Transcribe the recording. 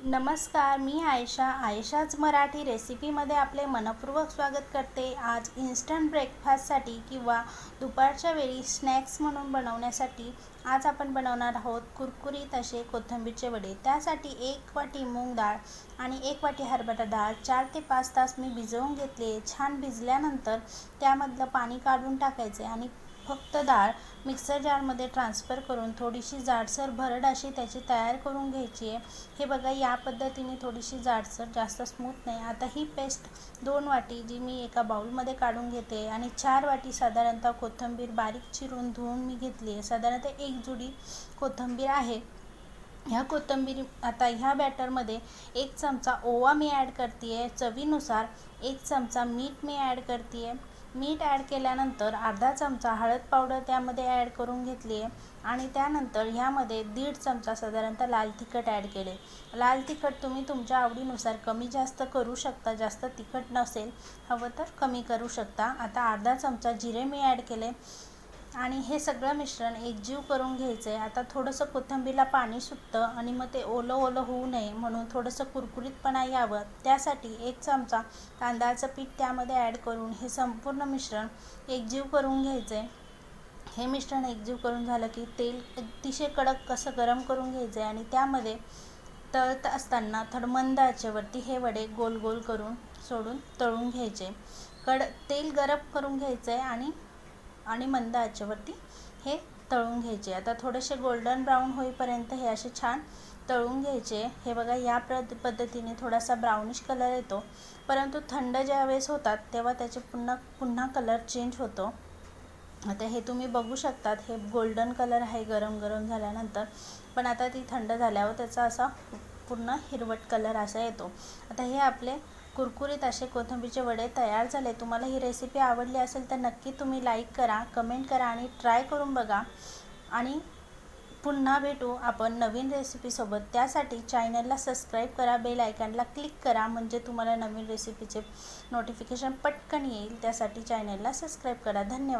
नमस्कार मी आयशा. आयशाच मराठी रेसिपीमध्ये आपले मनपूर्वक स्वागत करते. आज इन्स्टंट ब्रेकफास्टसाठी किंवा दुपारच्या वेळी स्नॅक्स म्हणून बनवण्यासाठी आज आपण बनवणार आहोत कुरकुरीत असे कोथिंबीरचे वडे. त्यासाठी एक वाटी मूग डाळ आणि एक वाटी हरभरा डाळ. चार ते पाच तास मी भिजवून घेतले. छान भिजल्यानंतर त्यामधलं पाणी काढून टाकायचे आणि फक्त डाळ मिक्सर जारमध्ये ट्रान्सफर करून थोडीशी जाडसर भरड अशी त्याची तयार करून घ्यायची आहे. हे बघा या पद्धतीने थोडीशी जाडसर जास्त स्मूथ नाही. आता ही पेस्ट दोन वाटी जी मी एका बाउलमध्ये काढून घेते आणि चार वाटी साधारणतः कोथिंबीर बारीक चिरून धुवून मी घेतली आहे. साधारणतः एक जुडी कोथिंबीर आहे. ह्या कोथिंबीर आता ह्या बॅटरमध्ये एक चमचा ओवा मी ॲड करते आहे चवीनुसार एक चमचा मीठ मी ॲड करते आहे मीठ ॲड केल्यानंतर अर्धा चमचा हळद पावडर त्यामध्ये ॲड करून घेतली आहे. आणि त्यानंतर ह्यामध्ये दीड चमचा साधारणतः लाल तिखट ॲड केले. लाल तिखट तुम्ही तुमच्या आवडीनुसार कमी जास्त करू शकता जास्त तिखट नसेल हवं तर कमी करू शकता. आता अर्धा चमचा जिरे मी ॲड केले. आणि हे सगळं मिश्रण एकजीव करून घ्यायचं आहे आता थोडंसं कोथिंबीरला पाणी सुटतं आणि मग ते ओलं ओलं होऊ नये म्हणून थोडंसं कुरकुरीतपणा यावं. त्यासाठी एक चमचा तांदळाचं पीठ त्यामध्ये ॲड करून हे संपूर्ण मिश्रण एकजीव करून घ्यायचं आहे हे मिश्रण एकजीव करून झालं की तेल अतिशय कडक कसं गरम करून घ्यायचं आहे आणि त्यामध्ये तळत असताना थोडं मंद आचेवरती हे वडे गोल गोल करून सोडून तळून घ्यायचे. कड तेल गरम करून घ्यायचं आहे आणि आणि मंद आचेवरती हे तळून घ्यायचे. आता थोडेसे गोल्डन ब्राऊन होईपर्यंत हे असे छान तळून घ्यायचे. हे बघा या प्रद पद्धतीने थोडासा ब्राउनिश कलर येतो. परंतु थंड ज्यावेळेस होतात तेव्हा त्याचे पुन्हा पुन्हा कलर चेंज होतो. आता हे तुम्ही बघू शकतात हे गोल्डन कलर आहे गरम गरम झाल्यानंतर. पण आता ती थंड झाल्यावर त्याचा असा पूर्ण हिरवट कलर असा येतो. आता हे आपले कुरकुरीत असे कोथिंबीरचे वडे तयार झाले. तुम्हाला ही रेसिपी आवडली असेल तर नक्की तुम्ही लाईक करा कमेंट करा आणि ट्राय करून बघा. आणि पुन्हा भेटू आपण नवीन रेसिपीसोबत त्यासाठी चॅनलला सबस्क्राईब करा बेल आयकॉनला क्लिक करा म्हणजे तुम्हाला नवीन रेसिपीचे नोटिफिकेशन पटकन येईल. त्यासाठी चॅनलला सबस्क्राईब करा. धन्यवाद.